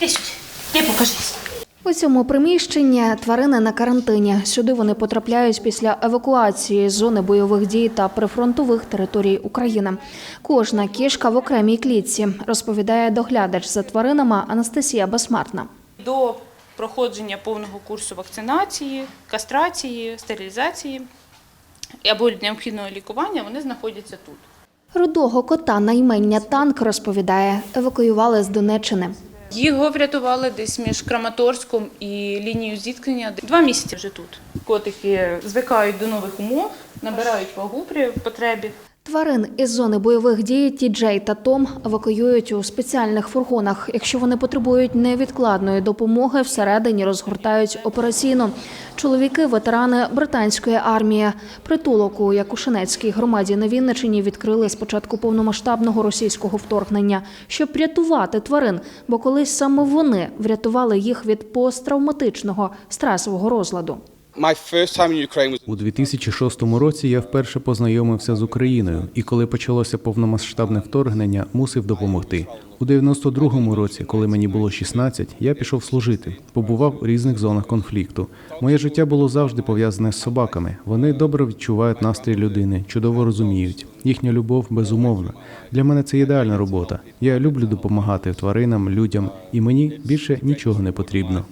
Сюди, ти покажись. У цьому приміщенні тварини на карантині. Сюди вони потрапляють після евакуації з зони бойових дій та прифронтових територій України. Кожна кішка в окремій клітці, розповідає доглядач за тваринами Анастасія Безсмертна. До проходження повного курсу вакцинації, кастрації, стерилізації або необхідного лікування вони знаходяться тут. Рудого кота на імення танк розповідає, евакуювали з Донеччини. Його врятували десь між Краматорськом і лінією зіткнення. Два місяці вже тут. Котики звикають до нових умов, набирають вагу при потребі. Тварин із зони бойових дій Тіджей та Том евакуюють у спеціальних фургонах. Якщо вони потребують невідкладної допомоги, всередині розгортають операційно. Чоловіки, ветерани британської армії. Притулок у Якушинецькій громаді на Вінничині відкрили з початку повномасштабного російського вторгнення, щоб рятувати тварин, бо колись саме вони врятували їх від посттравматичного стресового розладу. У 2006 році я вперше познайомився з Україною, і коли почалося повномасштабне вторгнення, мусив допомогти. У 92-му році, коли мені було 16, я пішов служити, побував у різних зонах конфлікту. Моє життя було завжди пов'язане з собаками. Вони добре відчувають настрій людини, чудово розуміють. Їхня любов безумовна. Для мене це ідеальна робота. Я люблю допомагати тваринам, людям, і мені більше нічого не потрібно.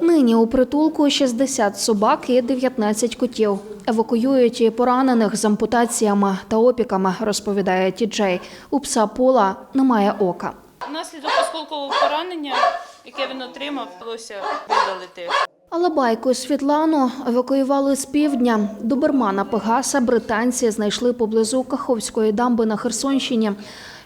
Нині у притулку 60 собак і 19 котів. Евакуюють і поранених з ампутаціями та опіками, розповідає Тіджей. У пса Пола немає ока. Внаслідок осколкового поранення, яке він отримав, вдалося видалити. Алабайку Світлану евакуювали з півдня. Добермана Пегаса британці знайшли поблизу Каховської дамби на Херсонщині.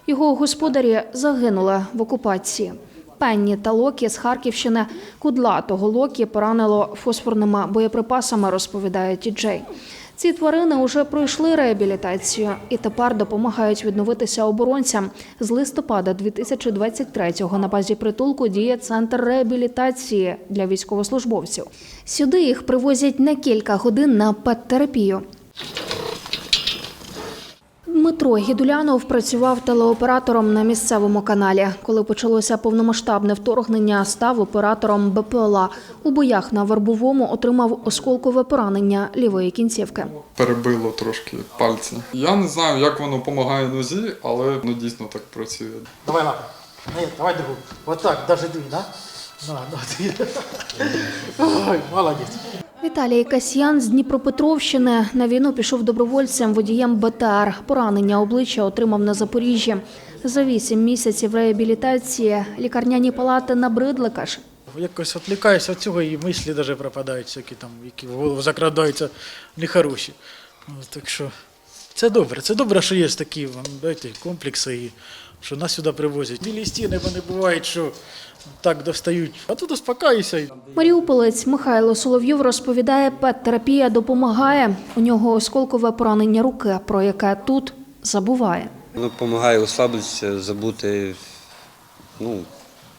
Його господарі загинули в окупації. Пенні та Локі з Харківщини кудлатого Локі поранило фосфорними боєприпасами, розповідає Тіджей. Ці тварини вже пройшли реабілітацію і тепер допомагають відновитися оборонцям. З листопада 2023-го на базі притулку діє центр реабілітації для військовослужбовців. Сюди їх привозять на кілька годин на пет-терапію. Дмитро Гідулянов працював телеоператором на місцевому каналі. Коли почалося повномасштабне вторгнення, став оператором БПЛА. У боях на Вербовому отримав осколкове поранення лівої кінцівки. перебило трошки пальці. Я не знаю, як воно допомагає нозі, але ну дійсно так працює. Давай. Нет, давай другую. Вот так, даже дуй, да? На, на. Ой, молодец. Віталій Касьян з Дніпропетровщини на війну пішов добровольцем водієм БТР. Поранення обличчя отримав на Запоріжжі. За вісім місяців реабілітації лікарняні палати набридли, каже. Якось відвлікаюся від цього і мислі даже пропадають, всякі там, які в голову закрадаються нехороші. Так що це добре. Це добре, що є такі знаєте, комплекси, і що нас сюди привозять. Білі стіни вони бувають, що так достають. А тут успокаюся. Маріуполець Михайло Соловйов розповідає, пет-терапія допомагає. У нього осколкове поранення руки, про яке тут забуває. Воно допомагає розслабитися, забути, ну,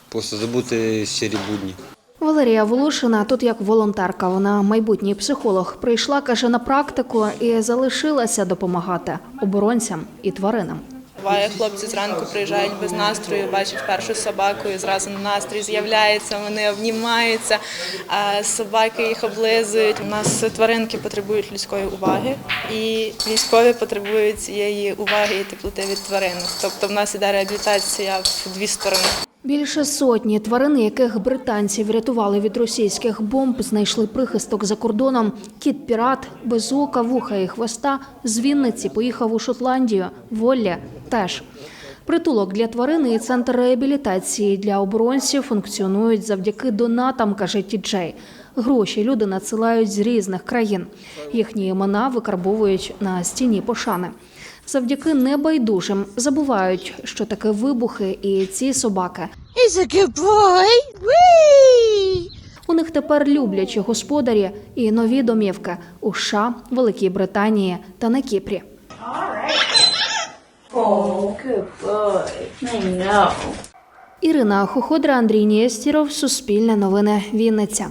просто забути сірі будні. Валерія Волошина тут як волонтерка. Вона майбутній психолог. Прийшла, каже, на практику і залишилася допомагати оборонцям і тваринам. Буває, хлопці зранку приїжджають без настрою, бачать першу собаку і зразу настрій з'являється, вони обнімаються, собаки їх облизують. У нас тваринки потребують людської уваги, і військові потребують цієї уваги і теплоти від тварин. Тобто в нас іде реабілітація в дві сторони. Більше сотні тварин, яких британці врятували від російських бомб, знайшли прихисток за кордоном. Кіт пірат без ока, вуха і хвоста з Вінниці поїхав у Шотландію. Волля теж. Притулок для тварини і центр реабілітації для оборонців функціонують завдяки донатам, каже Тіджей. Гроші люди надсилають з різних країн. Їхні імена викарбовують на стіні пошани. Завдяки небайдужим забувають, що таке вибухи, і ці собаки! У них тепер люблячі господарі і нові домівки у США, Великій Британії та на Кіпрі. Oh, good boy. I. Ірина Хоходра, Андрій Нєстіров, Суспільне новини, Вінниця.